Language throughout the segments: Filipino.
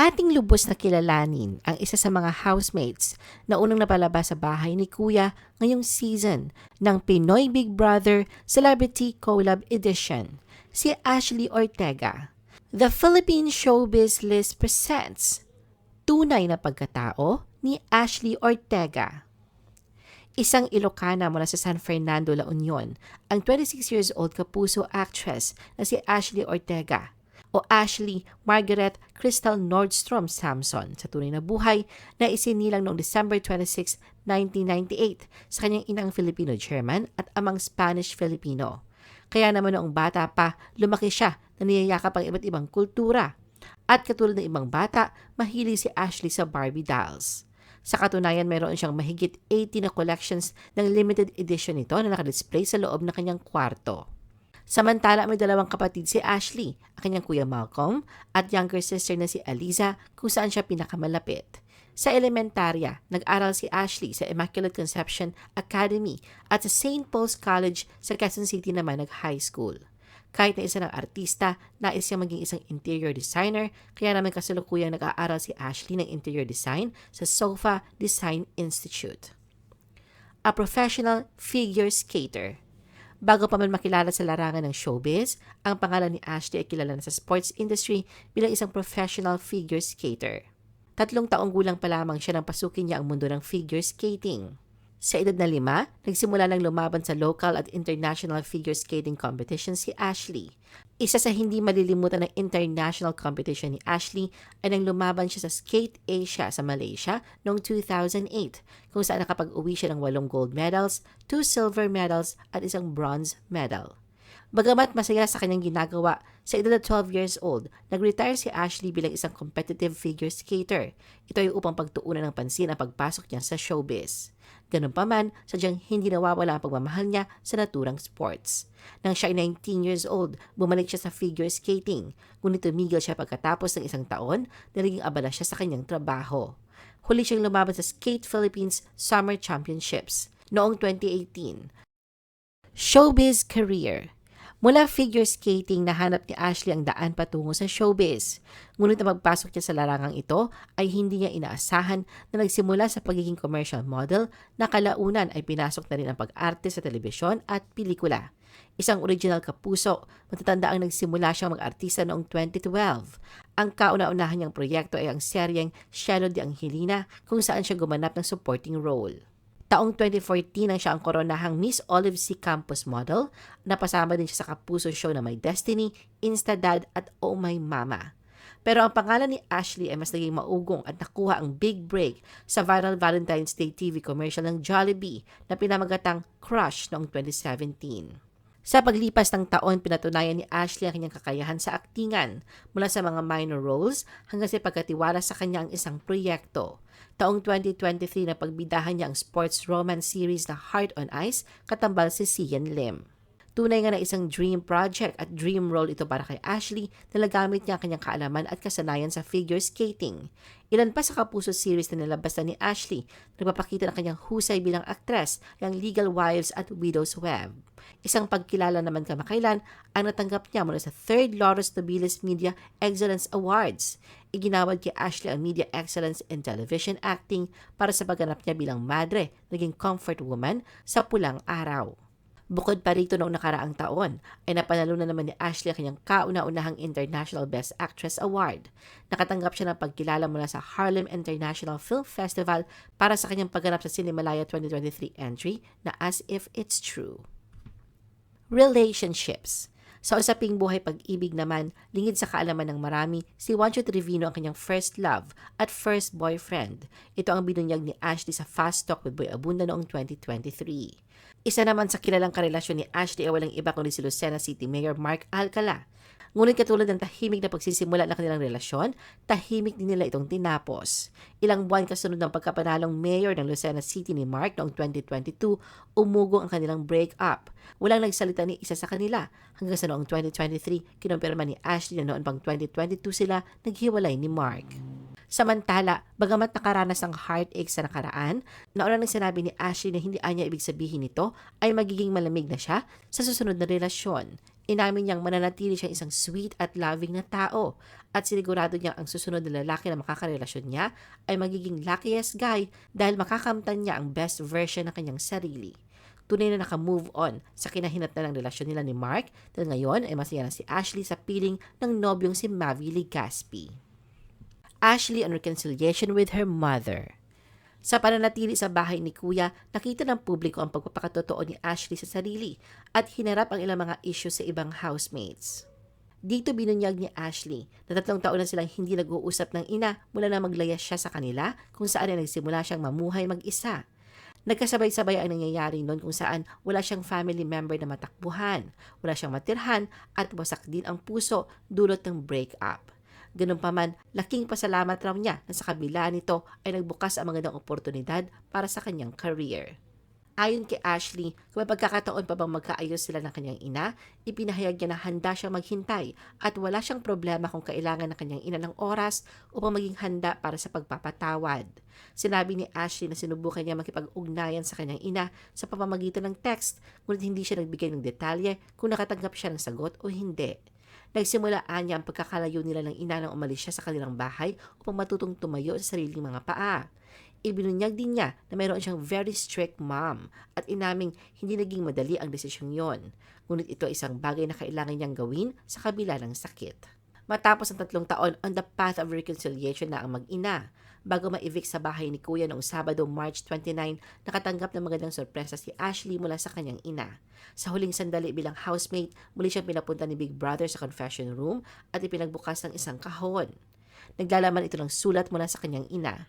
Ating lubos na kilalanin ang isa sa mga housemates na unang napalabas sa bahay ni Kuya ngayong season ng Pinoy Big Brother Celebrity Collab Edition, si Ashley Ortega. The Philippine Showbiz List presents Tunay na Pagkatao ni Ashley Ortega. Isang Ilocana mula sa San Fernando, La Union, ang 26 years old kapuso actress na si Ashley Ortega o Ashley Margaret Crystal Nordstrom Samson sa tunay na buhay na isinilang noong December 26, 1998 sa kanyang inang Filipino-German at amang Spanish-Filipino. Kaya naman noong bata pa, lumaki siya na niyayakap ang iba't ibang kultura. At katulad ng ibang bata, mahilig si Ashley sa Barbie dolls. Sa katunayan, mayroon siyang mahigit 80 na collections ng limited edition nito na nakadisplay sa loob ng kanyang kwarto. Samantala, may dalawang kapatid si Ashley, ang kanyang kuya Malcolm, at younger sister na si Aliza kung saan siya pinakamalapit. Sa elementarya, nag-aral si Ashley sa Immaculate Conception Academy at sa St. Paul's College sa Quezon City naman nag-high school. Kahit na isa ng artista, nais siya maging isang interior designer, kaya naman kasalukuyang nag-aaral si Ashley ng interior design sa SOFA Design Institute. A professional figure skater. Bago pa man makilala sa larangan ng showbiz, ang pangalan ni Ashley ay kilala na sa sports industry bilang isang professional figure skater. Tatlong taong gulang pa lamang siya nang pasukin niya ang mundo ng figure skating. Sa edad na lima, nagsimula lang lumaban sa local at international figure skating competition si Ashley. Isa sa hindi malilimutan ng international competition ni Ashley ay nang lumaban siya sa Skate Asia sa Malaysia noong 2008 kung saan nakapag-uwi siya ng walong gold medals, two silver medals at isang bronze medal. Bagamat masaya sa kanyang ginagawa, sa edad na 12 years old, nag-retire si Ashley bilang isang competitive figure skater. Ito ay upang pagtuunan ng pansin ang pagpasok niya sa showbiz. Ganun pa man, sadyang hindi nawawala ang pagmamahal niya sa naturang sports. Nang siya ay 19 years old, bumalik siya sa figure skating. Ngunit tumigil siya pagkatapos ng isang taon na naging abala siya sa kanyang trabaho. Huli siyang lumaban sa Skate Philippines Summer Championships noong 2018. Showbiz Career Mula figure skating, nahanap ni Ashley ang daan patungo sa showbiz. Ngunit na magpasok niya sa larangang ito ay hindi niya inaasahan na nagsimula sa pagiging commercial model na kalaunan ay pinasok na rin ang pag-arte sa telebisyon at pelikula. Isang original kapuso, matatanda ang nagsimula siyang mag-artista noong 2012. Ang kauna-unahan niyang proyekto ay ang seryeng Shadow de Angelina kung saan siya gumanap ng supporting role. Taong 2014 nang siya ang koronahang Miss Olive C. Campus model. Napasama din siya sa kapuso show na My Destiny, Instadad at Oh My Mama. Pero ang pangalan ni Ashley ay mas naging maugong at nakuha ang big break sa viral Valentine's Day TV commercial ng Jollibee na pinamagatang Crush noong 2017. Sa paglipas ng taon, pinatunayan ni Ashley ang kanyang kakayahan sa aktingan mula sa mga minor roles hanggang sa pagkatiwala sa kanya ang isang proyekto. Taong 2023 na pagbidahan niya ang sports romance series na Heart on Ice, katambal si Sian Lim. Tunay nga na isang dream project at dream role ito para kay Ashley na nagamit niya ang kanyang kaalaman at kasanayan sa figure skating. Ilan pa sa Kapuso series na nilabas ni Ashley, nagpapakita ng kanyang husay bilang aktres, ang Legal Wives at Widow's Web. Isang pagkilala naman kamakailan ang natanggap niya mula sa 3rd Lotus Nobilis Media Excellence Awards. Iginawad kay Ashley ang Media Excellence in Television Acting para sa pagganap niya bilang madre, naging comfort woman sa pulang araw. Bukod pa rito noong nakaraang taon, ay napanalo na naman ni Ashley ang kanyang kauna-unahang International Best Actress Award. Nakatanggap siya ng pagkilala mula sa Harlem International Film Festival para sa kanyang pagganap sa Cinemalaya 2023 entry na As If It's True. Relationships sa usaping buhay pag-ibig naman, lingid sa kaalaman ng marami, si Juancho Trevino ang kanyang first love at first boyfriend. Ito ang binunyag ni Ashley sa Fast Talk with Boy Abunda noong 2023. Isa naman sa kilalang karelasyon ni Ashley ay walang iba kundi si Lucena City Mayor Mark Alcala. Ngunit katulad ng tahimik na pagsisimula ng kanilang relasyon, tahimik din nila itong tinapos. Ilang buwan kasunod ng pagkapanalong mayor ng Lucena City ni Mark noong 2022, umugong ang kanilang break-up. Walang nagsalita ni isa sa kanila hanggang sa noong 2023, kinumpirma ni Ashley na noon pang 2022 sila naghiwalay ni Mark. Samantala, bagamat nakaranas ng heartache sa nakaraan, nauna nang sinabi ni Ashley na hindi anya ibig sabihin nito ay magiging malamig na siya sa susunod na relasyon. Inamin niyang mananatili siyang isang sweet at loving na tao at sinigurado niyang ang susunod na lalaki na makakarelasyon niya ay magiging luckiest guy dahil makakamtan niya ang best version ng kanyang sarili. Tunay na naka-move on sa kinahinatnan ng relasyon nila ni Mark dahil ngayon ay masaya na si Ashley sa piling ng nobyong si Mavi Legaspi. Ashley on reconciliation with her mother. Sa pananatili sa bahay ni Kuya, nakita ng publiko ang pagpapakatotoo ni Ashley sa sarili at hinarap ang ilang mga issues sa ibang housemates. Dito binunyag ni Ashley na tatlong taon na silang hindi nag-uusap ng ina mula na maglayas siya sa kanila kung saan ay nagsimula siyang mamuhay mag-isa. Nagkasabay-sabay ang nangyayari noon kung saan wala siyang family member na matakbuhan, wala siyang matirhan at wasak din ang puso dulot ng breakup. Ganun pa man, laking pasalamat raw niya na sa kabila nito ay nagbukas ang magandang oportunidad para sa kanyang career. Ayon kay Ashley, kung may pagkakataon pa bang magkaayos sila ng kanyang ina, ipinahayag niya na handa siyang maghintay at wala siyang problema kung kailangan ng kanyang ina ng oras upang maging handa para sa pagpapatawad. Sinabi ni Ashley na sinubukan niya makipag-ugnayan sa kanyang ina sa pamamagitan ng text ngunit hindi siya nagbigay ng detalye kung nakatanggap siya ng sagot o hindi. Nagsimulaan niya ang pagkakalayo nila ng ina nang umalis siya sa kanilang bahay upang matutong tumayo sa sariling mga paa. Ibinunyag din niya na mayroon siyang very strict mom at inaming hindi naging madali ang desisyong yon. Ngunit ito ay isang bagay na kailangan niyang gawin sa kabila ng sakit. Matapos ang tatlong taon on the path of reconciliation na ang mag-ina, bago ma-evict sa bahay ni Kuya noong Sabado, March 29, nakatanggap ng magandang sorpresa si Ashley mula sa kanyang ina. Sa huling sandali bilang housemate, muli siyang pinapunta ni Big Brother sa confession room at ipinagbukas ng isang kahon. Naglalaman ito ng sulat mula sa kanyang ina.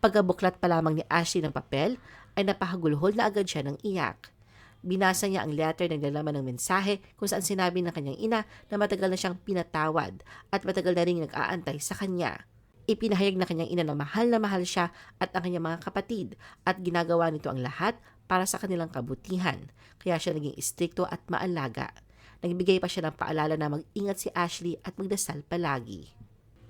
Pagkabuklat pa lamang ni Ashley ng papel, ay napahagulhol na agad siya ng iyak. Binasa niya ang letter na naglalaman ng mensahe kung saan sinabi ng kanyang ina na matagal na siyang pinatawad at matagal na rin nag-aantay sa kanya. Ipinahayag na kanyang ina na mahal na mahal siya at ang kanyang mga kapatid at ginagawa nito ang lahat para sa kanilang kabutihan. Kaya siya naging istrikto at maalaga. Nagbigay pa siya ng paalala na mag-ingat si Ashley at magdasal palagi.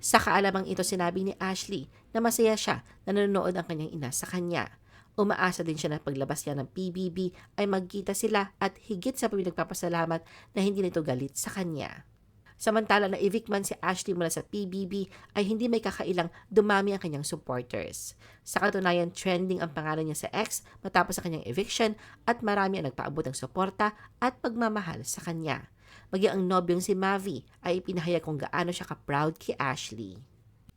Sa kaalamang ito sinabi ni Ashley na masaya siya na nanonood ang kanyang ina sa kanya. Umaasa din siya na paglabas niya ng PBB ay magkita sila at higit sa pinagpapasalamat na hindi nito galit sa kanya. Samantala na evict man si Ashley mula sa PBB ay hindi may kakailang dumami ang kanyang supporters. Sa katunayan, trending ang pangalan niya sa X matapos sa kanyang eviction at marami ang nagpaabot ng suporta at pagmamahal sa kanya. Maging ang nobyong si Mavi ay ipinahayag kung gaano siya ka-proud kay Ashley.